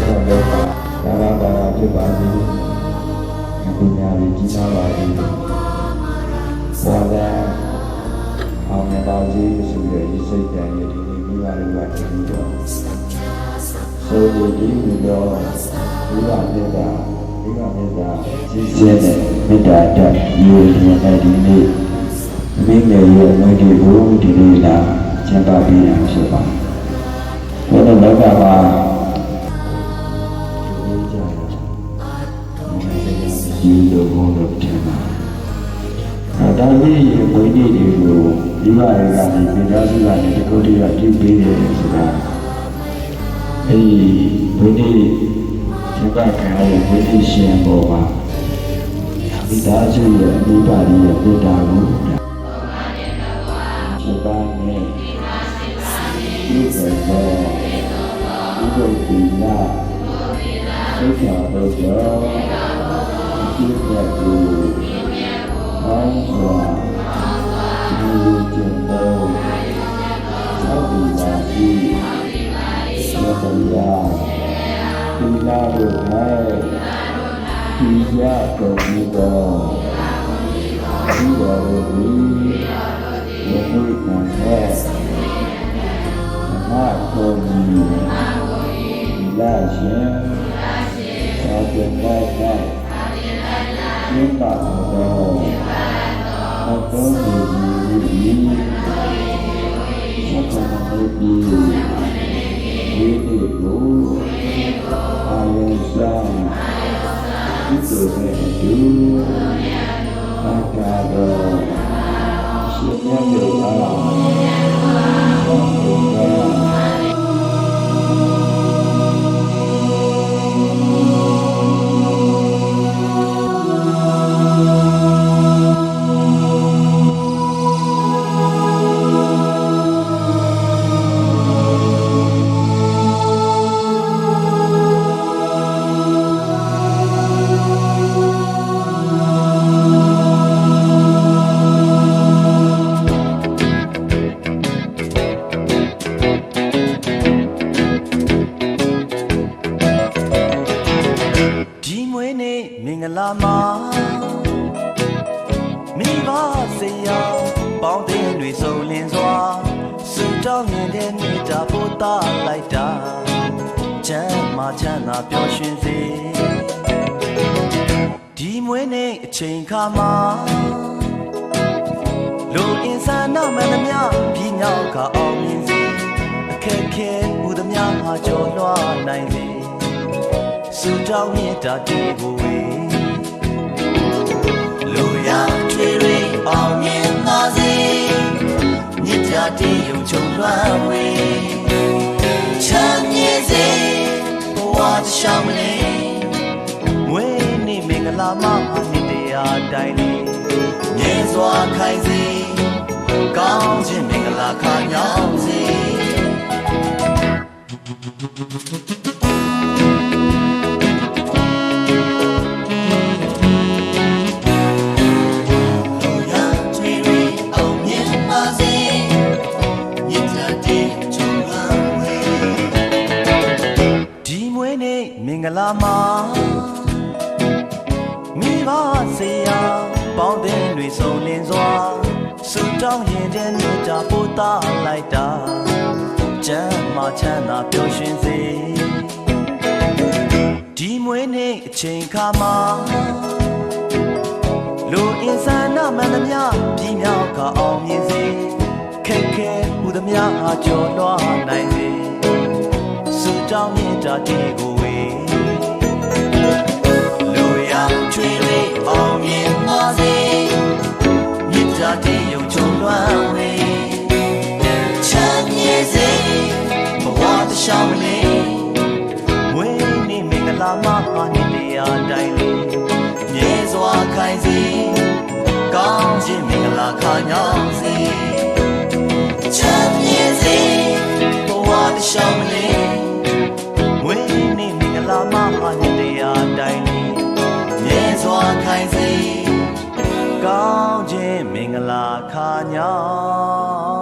ဆက်လုပ်ပါဒါကဘာသာဖြစ်ပါစေအခုညာပြီးကြီးစားပါစေဘာသာအောင်မြတ်ပါစေဆိုပြီးရစိတ်ကြံရည်ဒီနေ့မိဘတွေကတည်ပြီးတော့ဆိုဒီဒီပြီးတော့ဒီကမြတ်တာဒီကမြတ်တာကြီးကျယ်တဲ့မေတ္တာတက်ရည်ရည်နဲ့ဒီနေ့မိငယ်ရဲ့အမွေတွေကိုဒီနေ့လာကျင်းပပြီးရမှာဖြစ်ပါတယ်ဘုရားလောကမှာ ဒီလိုဘုရားထင်ပါအဲဒါကြီးဝိနည်းတွေကိုဒီမှာရကနေမိသားစုကနေတကုတ်တည်းကပြုပေးတယ်ဆိုတာအဲဒီဝိနည်းသင်္ကခံရတဲ့ဝိနည်းရှင်ပေါ်မှာမိသားစုရဲ့မိဘတွေရဲ့ဘုရားကိုစပါးနဲ့ဒီကတော့ဒီလိုဒီလာသိက္ခာ ပုဒ်တော်ဒီကတူအောင်းစွာဒီကျင့်တော်သောက်ဒီလာဒီသောတရားဒီလာတို့၌ဒီရကုန်ပြီးတော့ဒီတော်တို့သည်ယခုကံနဲ့မဟာကုန်ဒီလာရှင်သာသနာ့၌ သင်္ပါတော်အတော်ဒီဒီသက္ကနာတိ တောင်းရင်တဲ့မိတာပို့တာလိုက်တာချမ်းမချမ်းသာပျော်ရွှင်စေဒီမွေးနေ့အချိန်ခါမှာလူအင်ဆန်နာမန်သမျှပြည်ညောက်ကအောင်မြင်စေအခက်ခဲဥသမျှဟာကျော်လွှားနိုင်စေစုတောင်းမြတ်တာတေကိုဝေလူရထွေတွေအောင်မြင်ပါစေ မြတ်တာတေယုံချုံလွှမ်းဝေချမ်းမြေ့စေဘဝတစ်ရှောင်းမလေးမွေးနေ့မင်္ဂလာမနှစ်တရားတိုင်းလေးမြဲစွာခိုင်စေကောင်းခြင်းမင်္ဂလာခါညောင်း ဂလာမှာမိဘစေရပေါင်းတဲ့တွေစုံလင်စွာစုတောင်းရင်တဲ့မြတ်တာပို့တာလိုက်တာကျမ်းမာချမ်းသာပျော်ရွှင်စေဒီမွေးနေ့အချိန်ခါမှာလူအင်ဆန်နာမန်သမျှပြည်မြောက်ကအောင်မြင်စေခက်ခဲဥသမျှဟာကျော်လွှားနိုင်စေစုတောင်းမြတ်တာတေကို ချွေတွေအောင်မြင်ပါစေမြတ်တာတေယုံချုံလွှမ်းဝေချမ်းမြေ့စေဘဝတစ်ရှောင်းလေးဝေးနေမင်္ဂလာမဟာနှစ်တရားတိုင်းလေးမြဲစွာခိုင်စေကောင်းခြင်းမင်္ဂလာခါညောင်းစေချမ်းမြေ့စေဘဝတစ်ရှောင်းလေးဝေးနေမင်္ဂလာမဟာနှစ်တရားတိုင်းလေးမြဲ စွာခိုင်စေကောင်းခြင်းမင်္ဂလာခါညောင်း